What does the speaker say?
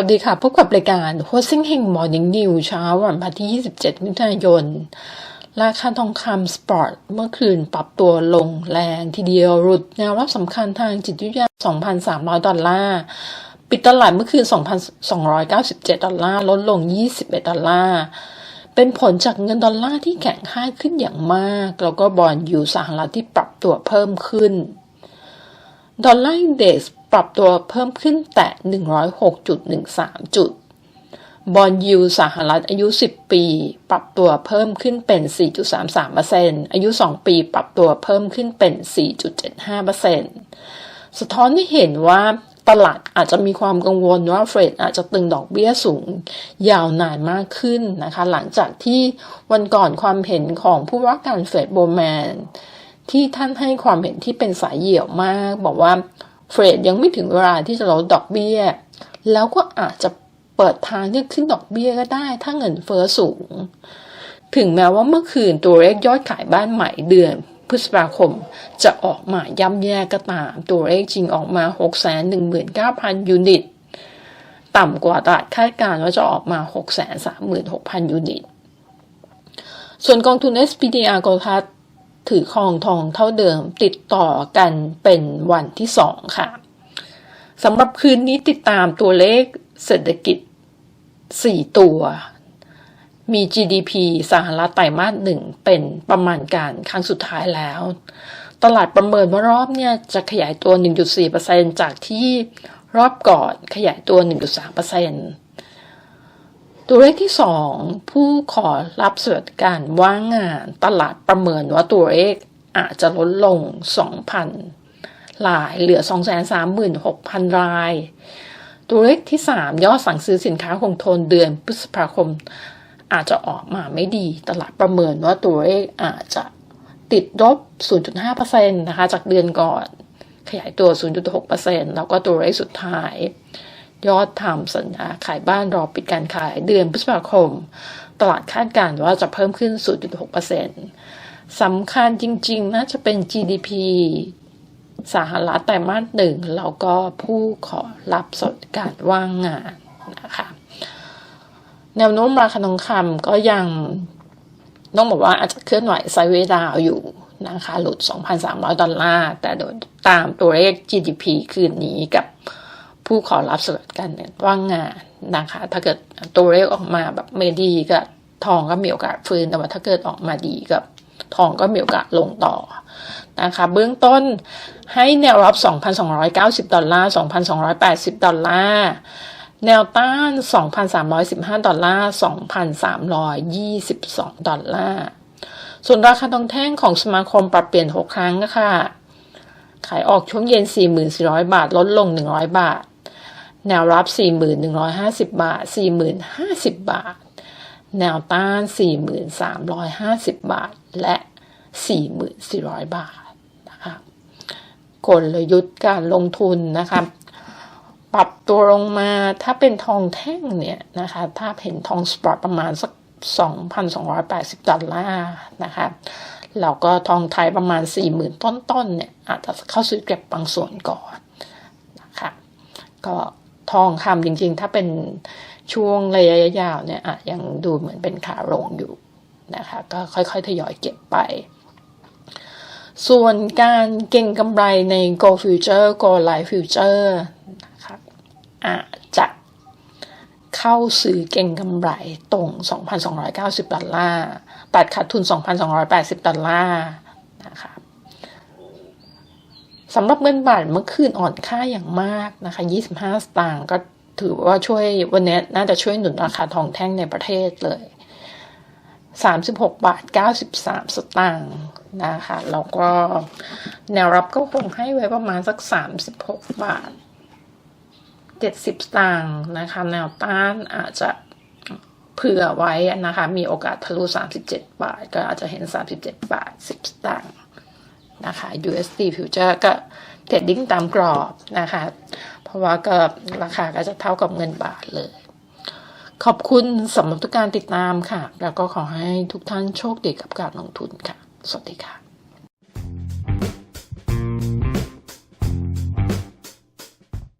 วัสดีค่ะ พบกับรายการ h o s i n g h e n Morning New เช้าวันพันที่ 27 มิถุนายน ราคาทองคำสปอร์ตเมื่อคืนปรับตัวลงแรงทีเดียวหลุดแนวรับสำคัญทางจิตวิทยา 2,300 ดอลลาร์ ปิดตลาดเมื่อคืน 2,297 ดอลลาร์ ลดลง 21 ดอลลาร์ เป็นผลจากเงินดอลลาร์ที่แข็งค่าขึ้นอย่างมาก แล้วก็บอลยูสหรัฐที่ปรับตัวเพิ่มขึ้น ดอลลาร์อินเด็กซ์ปรับตัวเพิ่มขึ้นแตะ 106.13 จุด บอลยูสหรัฐอายุ 10 ปี ปรับตัวเพิ่มขึ้นเป็น 4.33%อายุ 2 ปี ปรับตัวเพิ่มขึ้นเป็น 4.75%สะท้อนให้เห็นว่าตลาดอาจจะมีความกังวลว่าเฟดอาจจะตึงดอกเบี้ยสูงยาวนานมากขึ้นนะคะ หลังจากที่วันก่อนความเห็นของผู้ว่าการเฟดโบแมน ที่ท่านให้ความเห็นที่เป็นสายเหี่ยวมาก บอกว่าเฟดยังไม่ถึงเวลาที่จะลดดอกเบี้ย แล้วก็อาจจะเปิดทางที่ขึ้นดอกเบี้ยก็ได้ ถ้าเงินเฟอ้อสูง ถึงแม้ว่าเมื่อคืนตัวเลขยอดขายบ้านใหม่เดือนพฤษภาคมจะออกมาย่ำแย่ก็ตาม ตัวเลขจริงออกมา 619,000 ยูนิต ต่ำกว่าตลาดคาดการณ์ว่าจะออกมา 636,000 ยูนิต ส่วนกองทุน SPDR กอทัศ ถือครองทองเท่าเดิมติดต่อกันเป็นวันที่สองค่ะสำหรับคืนนี้ติดตามตัวเลขเศรษฐกิจ 4 ตัว มี GDP สหรัฐไตรมาสหนึ่งเป็นประมาณการครั้งสุดท้ายแล้ว ตลาดประเมินว่ารอบเนี่ยจะขยายตัว 1.4%จากที่รอบก่อนขยายตัว 1.3% ตัวเลขที่ 2 ผู้ขอรับสวัสดิการว่างงานตลาดประเมินว่าตัวเลขอาจจะลดลง 2,000 รายเหลือ 236,000 ราย ตัวเลขที่ 3 ยอดสั่งซื้อสินค้าคงทนเดือนพฤษภาคม อาจจะออกมาไม่ดี ตลาดประเมินว่าตัวเลขอาจจะติดลบ 0.5%นะคะ จากเดือนก่อน ขยายตัว 0.6%แล้วก็ตัวเลขสุดท้าย ยอดทำสัญญาขายบ้านรอปิดการขายเดือนพฤษภาคม ตลาดคาดการณ์ว่าจะเพิ่มขึ้น 0.6%สำคัญจริงๆ น่าจะเป็น GDP สหรัฐไตรมาสหนึ่งแล้วก็ผู้ขอรับสดการว่างงานนะคะแนวโน้มราคาทองคำก็ยังต้องบอกว่าอาจจะเคลื่อนไหวไซเวดาวอยู่นะคะหลุด 2,300 ดอลลาร์ แต่โดยตามตัวเลข GDP คืนนี้กับ ผู้ขอรับสวัสดิการว่างงานนะคะ ถ้าเกิดตัวเลขออกมาแบบไม่ดีก็ทองก็มีโอกาสฟื้นแต่ว่าถ้าเกิดออกมาดีกับทองก็มีโอกาสลงต่อนะคะ เบื้องต้นให้แนวรับ 2,290 ดอลลาร์ 2,280 ดอลลาร์ แนวต้าน 2,315 ดอลลาร์ 2,322 ดอลลาร์ ส่วนราคาทองแท่งของสมาคมปรับเปลี่ยน 6 ครั้งนะคะขายออกช่วงเย็น 4,400 บาท ลดลง 100 บาท แนวรับ 4,150 บาท 4,050 บาท แนวต้าน 4,350 บาท และ 4,400 บาทนะคะกลยุทธ์การลงทุนนะคะปรับตัวลงมาถ้าเป็นทองแท่งเนี่ยนะคะถ้าเห็นทองสปอตประมาณสัก 2,280 ดอลลาร์นะคะแล้วก็ทองไทยประมาณ 40,000 ต้นๆเนี่ยอาจจะเข้าซื้อเก็บบางส่วนก่อนนะคะก็ ทองคำจริงๆ ถ้าเป็นช่วงระยะยาวเนี่ยอะยังดูเหมือนเป็นขาลงอยู่นะคะก็ค่อยๆ ทยอยเก็บไป ส่วนการเก่งกำไรใน Go Future Go Life Future นะคะอาจจะเข้าซื้อเก่งกำไรตรง 2,290 ดอลลาร์ ตัดขาดทุน 2,280 ดอลลาร์นะคะ สำหรับเงินบาทเมื่อคืนอ่อนค่าอย่างมากนะคะ 25 สตางค์ก็ถือว่าช่วยวันนี้น่าจะช่วยหนุนราคาทองแท่งในประเทศเลย 36 บาท 93 สตางค์นะคะแล้วก็แนวรับก็คงให้ไว้ประมาณสัก 36 บาท 70 สตางค์นะคะ แนวต้านอาจจะเผื่อไว้นะคะ มีโอกาสทะลุ 37 บาท ก็อาจจะเห็น 37 บาท 10 สตางค์ นะคะ USD future ก็เทรดดิ้งตามกรอบนะคะ เพราะว่าก็ราคาก็จะเท่ากับเงินบาทเลย ขอบคุณสำหรับทุกการติดตามค่ะ แล้วก็ขอให้ทุกท่านโชคดีกับการลงทุนค่ะ สวัสดีค่ะ